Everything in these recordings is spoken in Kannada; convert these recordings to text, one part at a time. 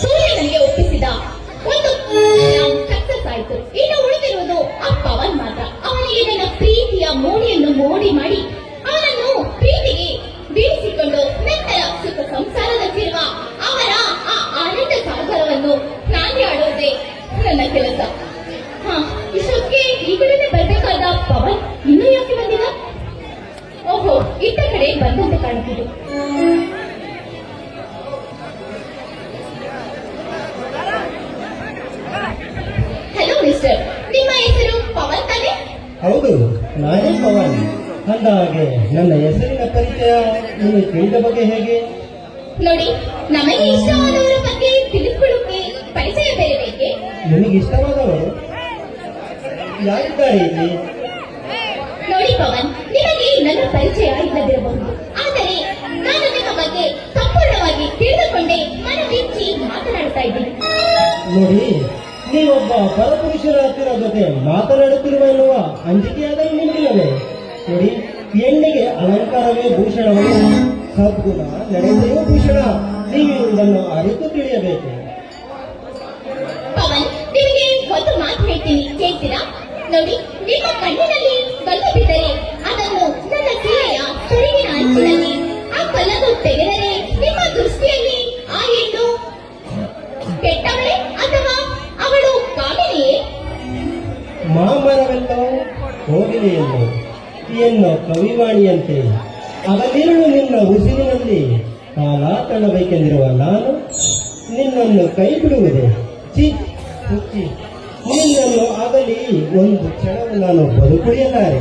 ಸೂರ್ಯ ನನಗೆ ಒಪ್ಪಿಸಿದ ಒಂದು ಸಕ್ಸಸ್ ಆಯ್ತು ಇನ್ನು ಉಳಿದಿರುವುದು ಆ ಪವನ್ ಮಾತ್ರ. ಅವನಿಗೆ ನನ್ನ ಪ್ರೀತಿಯ ಮೋಡಿಯನ್ನು ಮೋಡಿ ಮಾಡಿ, ಅವನನ್ನು ಪ್ರೀತಿಗೆ ಬೀಳಿಸಿಕೊಂಡು ನಂತರ ಸುಖ ಸಂಸಾರದಲ್ಲಿರುವ ನಿಮ್ಮ ಹೆಸರು ಪವನ್ ತಾನೆ ಹೌದು ನಾನೇ ಪವನ್. ಅಂದಹಾಗೆ ನನ್ನ ಹೆಸರಿನ ಪರಿಚಯ ನೀವು ತಿಳಿದ ಬಗ್ಗೆ ಹೇಗೆ? ನೋಡಿ ನಮಗೆ ಇಷ್ಟವಾದವರ ಬಗ್ಗೆ ತಿಳಿದುಕೊಳ್ಳೋಕೆ ಪರಿಚಯ ಬೇರೆ ಬೇಕೆ? ನಿನಗೆ ಇಷ್ಟವಾದವರು ಯಾರಿದ್ದಾರೆ ಇಲ್ಲಿ? ನೋಡಿ ಪವನ್ ನಿಮಗೆ ನನ್ನ ಪರಿಚಯ ಇಲ್ಲದಿರಬಹುದು. ಆದರೆ ನಾನು ನಿಮ್ಮ ಬಗ್ಗೆ ಸಂಪೂರ್ಣವಾಗಿ ತಿಳಿದುಕೊಂಡೆ ಮನವಿಚ್ಚಿ ಮಾತನಾಡ್ತಾ ಇದ್ದೀನಿ. ನೋಡಿ ನೀವೊಬ್ಬ ಪರಪುರುಷರ ಹತ್ತಿರ ಜೊತೆ ಮಾತನಾಡುತ್ತಿರುವ ಎನ್ನುವ ಅಂಜಿಕೆಯಾದರೂ ನಿಮಗಿಲ್ಲವೇ? ನೋಡಿ ಹೆಣ್ಣಿಗೆ ಅಲಂಕಾರವೇ ಭೂಷಣವೇ ಸದ್ಗುಣ ನಡೆದೆಯೂ ಭೂಷಣ, ನೀವು ಇದನ್ನು ಅರಿತು ತಿಳಿಯಬೇಕು. ಪವನ್, ನಿಮಗೆ ಒಂದು ಮಾತು ಹೇಳ್ತೀನಿ, ಕೇಳ್ತೀರಾ? ನೋಡಿ, ನಿಮ್ಮ ಕಣ್ಣಿನಲ್ಲಿ ಬಲ್ಲು ಬಿದ್ದರೆ ಅದನ್ನು ನನ್ನ ಸೀರೆಯ ಸೆರಗಿನ ಅಂಚಿನಲ್ಲಿ ಆ ಕಲ್ಲನ್ನು ತೆಗೆದರೆ ಕವಿವಾಣಿಯಂತೆ ಅವನಿರುಳು ನಿನ್ನ ಉಸಿರಿನಲ್ಲಿ ಕಾಲ ತಳ್ಳಬೇಕೆಂದಿರುವ ನಾನು ನಿನ್ನನ್ನು ಕೈ ಬಿಡುವುದೇ ಚಿ ನಿನ್ನನ್ನು ಆಗಲಿ ಒಂದು ಕ್ಷಣವು ನಾನು ಬದುಕುಳಿಯಲಾರೆ.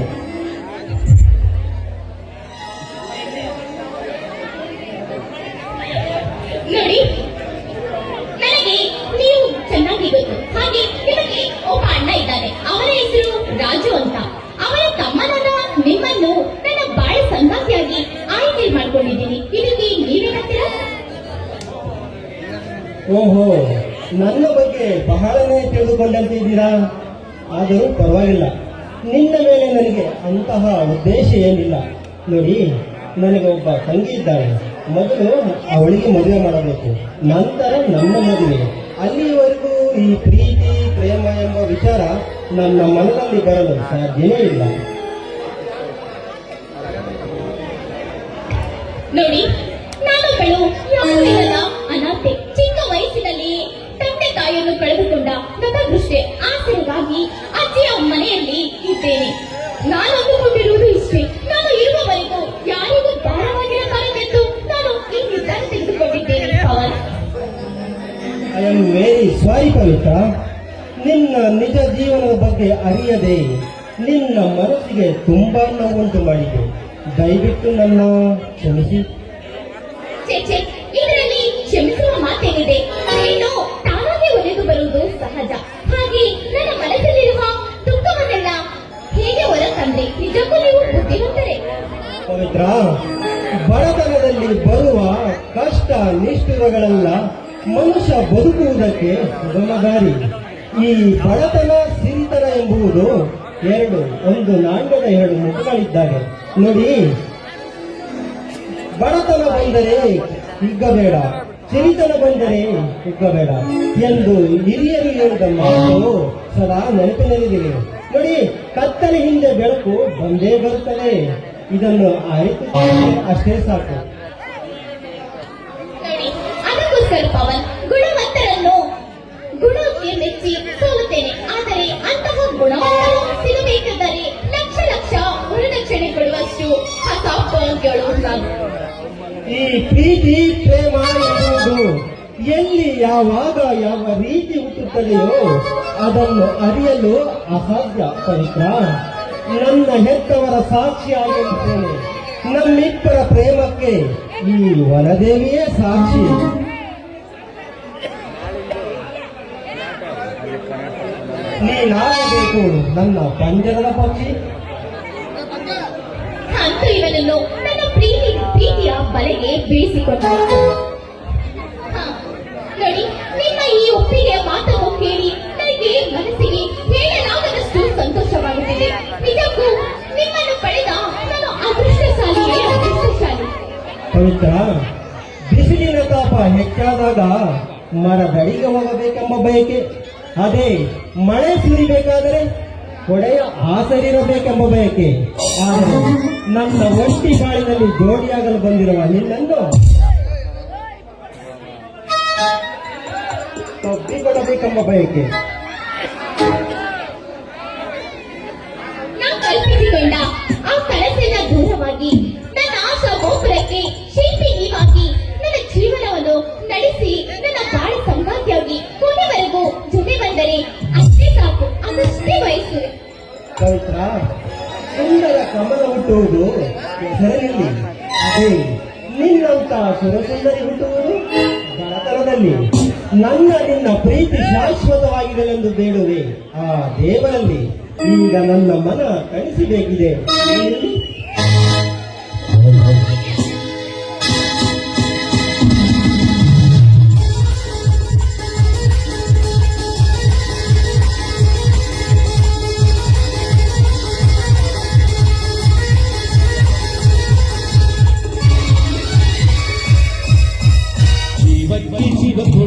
ಓಹೋ, ನನ್ನ ಬಗ್ಗೆ ಬಹಳನೇ ತಿಳಿದುಕೊಂಡಂತಿದ್ದೀರಾ? ಆದರೂ ಪರವಾಗಿಲ್ಲ. ನಿನ್ನ ಮೇಲೆ ನನಗೆ ಅಂತಹ ಉದ್ದೇಶ ಏನಿಲ್ಲ. ನೋಡಿ, ನನಗೆ ಒಬ್ಬ ತಂಗಿ ಇದ್ದಾಳೆ. ಮೊದಲು ಅವಳಿಗೆ ಮದುವೆ ಮಾಡಬೇಕು. ನಂತರ ನಮ್ಮ ಮದುವೆ. ಅಲ್ಲಿವರೆಗೂ ಈ ಪ್ರೀತಿ, ಪ್ರೇಮ ಎಂಬ ವಿಚಾರ ನನ್ನ ಮನದಲ್ಲಿ ಬರಲು ಸಾಧ್ಯವೇ ಇಲ್ಲ. ನೋಡಿ ನಾನೊಬ್ಬಳು ನಿನ್ನ ನಿಜ ಜೀವನದ ಬಗ್ಗೆ ಅರಿಯದೆ ನಿನ್ನ ಮನಸ್ಸಿಗೆ ತುಂಬಾ ನೋವುಂಟು ಮಾಡಿದೆ. ದಯವಿಟ್ಟು ನನ್ನ ಕ್ಷಮಿಸಿ. ಛೆ, ಛೆ, ಇದರಲ್ಲಿ ಕ್ಷಮಿಸುವ ಮಾತೇನಿದೆ. ಹೆಣ್ಣು ತಾನಾಗೆ ಒಲೆದು ಬರುವುದು ಸಹಜ. ಹಾಗೆ ನನ್ನ ಮನಸ್ಸಲ್ಲಿರುವ ದುಃಖವನ್ನೆಲ್ಲ ಹೇಗೆ ಹೊರ ನಿಜಕ್ಕೂ ನೀವು ಬುದ್ಧಿವಂತರೇ? ಪವಿತ್ರ ಬಡತನದಲ್ಲಿ ಬರುವ ಕಷ್ಟ ನಿಷ್ಠುರಗಳೆಲ್ಲ ಮನುಷ್ಯ ಬದುಕುವುದಕ್ಕೆ ದಾರಿ ಈ ಬಡತನ ಸಿಂತನ ಎಂಬುದು ಎರಡು, ಒಂದು ನಾಣ್ಯದ ಎರಡು ಮುಖಗಳಿದ್ದಾವೆ. ನೋಡಿ, ಬಡತನ ಬಂದರೆ ಹಿಗ್ಗಬೇಡ ಸಿರಿತನ ಬಂದರೆ ಹಿಗ್ಗಬೇಡ ಎಂದು ಹಿರಿಯರು ಹೇಳಿದ ಮಾತು ಸದಾ ನೆನಪಿನಲ್ಲಿದೆ ನೋಡಿ, ಕತ್ತಲೆ ಹಿಂದೆ ಬೆಳಕು ಬಂದೇ ಬರುತ್ತದೆ. ಇದನ್ನು ಆಯ್ತು ಅಷ್ಟೇ ಸಾಕು ನೋಡಿ ಅದಕ್ಕೋಸ್ಕರ ಪವನ್ ಗುಣವಂತರನ್ನು ಗುಣಕ್ಕೆ ಮೆಚ್ಚಿ ಸೋಲುತ್ತೇನೆ. ಆದರೆ ಅಂತಹ ಗುಣವಂತರು ಸಿಗಬೇಕಾದರೆ ಲಕ್ಷ ಲಕ್ಷ ವರದಕ್ಷಿಣೆ ಕೊಡುವಷ್ಟು ಹೊಸ ನಾನು ಈ ಪ್ರೀತಿ, ಪ್ರೇಮ ಎನ್ನುವುದು ಎಲ್ಲಿ, ಯಾವಾಗ, ಯಾವ ರೀತಿ ಹುಟ್ಟುತ್ತದೆಯೋ ಅದನ್ನು ಅರಿಯಲು ಅಸಾಧ್ಯ ಪವಿತ್ರ. ನನ್ನ ಹೆತ್ತವರ ಸಾಕ್ಷಿಯಾಗಿರುತ್ತೇನೆ ನಮ್ಮಿಬ್ಬರ ಪ್ರೇಮಕ್ಕೆ ಈ ವನದೇವಿಯೇ ಸಾಕ್ಷಿ. ನೀನಾಗಬೇಕು ನನ್ನ ಪಂಜರದ ಪಕ್ಷಿ. ಅಂತೂ ಇವನನ್ನು ನನ್ನ ಪ್ರೀತಿ ಪ್ರೀತಿಯ ಬಲೆಗೆ ಬೀಳಿಸಿಕೊಂಡ. ನೋಡಿ ನಿಮ್ಮ ಈ ಒಪ್ಪಿಗೆಯ ಮಾತನ್ನು ಕೇಳಿ ನನಗೆ ಮನಸ್ಸಿಗೆ ಹೇಳಲಾಗದಷ್ಟು ಸಂತೋಷವಾಗುತ್ತಿದೆ. ನಿಜಕ್ಕೂ ನಿಮ್ಮನ್ನು ಪಡೆದ ನಾನು ಅದೃಷ್ಟಶಾಲಿಯೇ ಅದೃಷ್ಟಶಾಲಿ. ಪವಿತ್ರ ಬಿಸಿಲಿನ ತಾಪ ಹೆಚ್ಚಾದಾಗ ಮರದಡಿಗೆ ಹೋಗಬೇಕೆಂಬ ಬಯಕೆ. ಅದೇ, ಮಳೆ ಸುರಿಬೇಕಾದರೆ ಕೊಡೆಯ ಆಸರಿರಬೇಕೆಂಬ ಬಯಕೆ. ಆದರೆ, ನನ್ನ ಒಂಟಿ ಬಾಳಿನಲ್ಲಿ ಜೋಡಿಯಾಗಲು ಬಂದಿರುವ ನಿನ್ನನ್ನು ಕೊಡಬೇಕೆಂಬ ಬಯಕೆ. ಪವಿತ್ರ ಸುಂದರ ಕಮಲ ಹುಟ್ಟುವುದು ಹೆಸರಲ್ಲಿ ಅದೇ ನಿನ್ನಂತ ಸುರಸುಂದರಿ ಹುಟ್ಟುವುದು ಬಡತನದಲ್ಲಿ. ನನ್ನ ನಿನ್ನ ಪ್ರೀತಿ ಶಾಶ್ವತವಾಗಿದೆ ಎಂದು ಬೇಡುವೆ. ಆ ದೇವರಲ್ಲಿ ಈಗ ನನ್ನ ಮನ ಕಳಿಸಬೇಕಿದೆ. Easy, but